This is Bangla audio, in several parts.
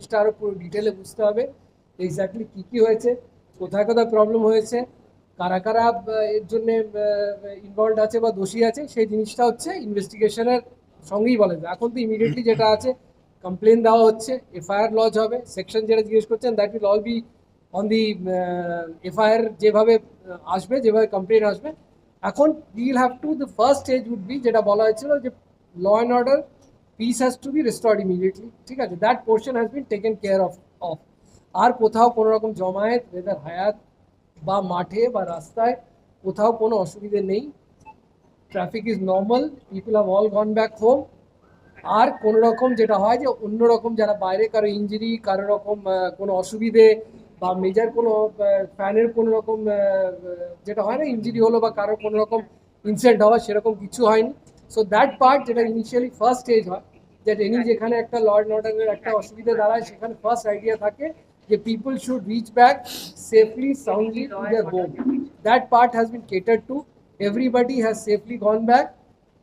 জিনিসটা আরও পুরো ডিটেলে বুঝতে হবে এক্স্যাক্টলি কী কী হয়েছে, কোথায় কোথায় প্রবলেম হয়েছে, কারা কারা এর জন্যে ইনভলভ আছে বা দোষী আছে, সেই জিনিসটা হচ্ছে ইনভেস্টিগেশনের সঙ্গেই বলা যাবে এখন তো ইমিডিয়েটলি যেটা আছে কমপ্লেন দেওয়া হচ্ছে এফআইআর লজ হবে সেকশন যেটা জিজ্ঞেস করছেন that will all be on the FIR যেভাবে আসবে, যেভাবে কমপ্লেন আসবে। এখন will have to the first stage would be যেটা বলা হয়েছিল যে law and order peace has to be restored immediately ঠিক আছে? That portion has been taken care of of আর কোথাও কোনো রকম জমায়েত ওয়েদার হায়াত বা মাঠে বা রাস্তায়, কোথাও কোনো অসুবিধে নেই। Traffic is normal people have all gone back home আর কোনো রকম যেটা হয় যে অন্য রকম যারা বাইরে, কারও ইঞ্জুরি কারও রকম কোনো অসুবিধে বা মেজার কোনো ফ্যানের কোনো রকম যেটা হয় না ইঞ্জুরি হলো বা কারও কোনো রকম ইনসিডেন্ট হওয়া সেরকম কিছু হয়নি। সো দ্যাট পার্ট যেটা ইনিশিয়ালি ফার্স্ট স্টেজ হয় দ্যাট এনি যেখানে একটা ল অ্যান্ড অর্ডারের একটা অসুবিধা দাঁড়ায় সেখানে ফার্স্ট আইডিয়া থাকে যে people should reach back safely soundly to their home that part has been cater to everybody has safely gone back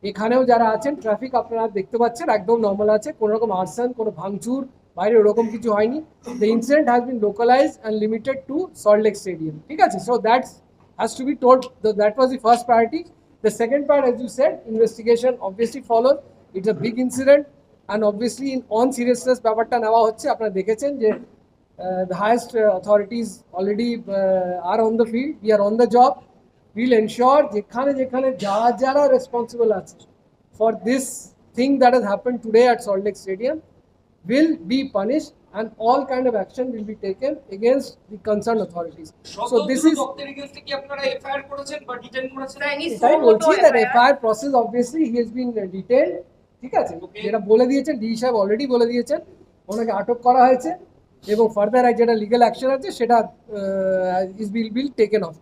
এখানেও যারা আছেন ট্রাফিক আপনারা দেখতে পাচ্ছেন একদম নর্মাল আছে কোনো রকম আর্সন কোনো ভাঙচুর বাইরে ওরকম কিছু হয়নি। The incident has been localise and limited to Salt Lake stadium ঠিক আছে? So that's has to be told that was the first priority the second part as you said investigation obviously follow it's a big incident And obviously in on seriousness ব্যাপারটা নেওয়া হচ্ছে আপনারা দেখেছেন যে the highest uh, authorities already uh, are on the field we are on the job we'll ensure যেখানে যেখানে যারা যারা রেসপন্সিবল আছে for this thing that has happened today at Salt Lake Stadium will be punished and all kind of action will be taken against the concerned authorities. So this is ভক্তের এগেইনস্টে কি আপনারা এফআইআর করেছেন বা ডিটেইন করেছেন এটাই বলছি that FIR process obviously he has been uh, detailed ঠিক আছে? যেটা বলে দিয়েছেন ডি সাহেব অলরেডি বলে দিয়েছেন, ওনাকে আটক করা হয়েছে এবং ফার্দার যেটা লিগ্যাল অ্যাকশন আছে, সেটা is been been taken of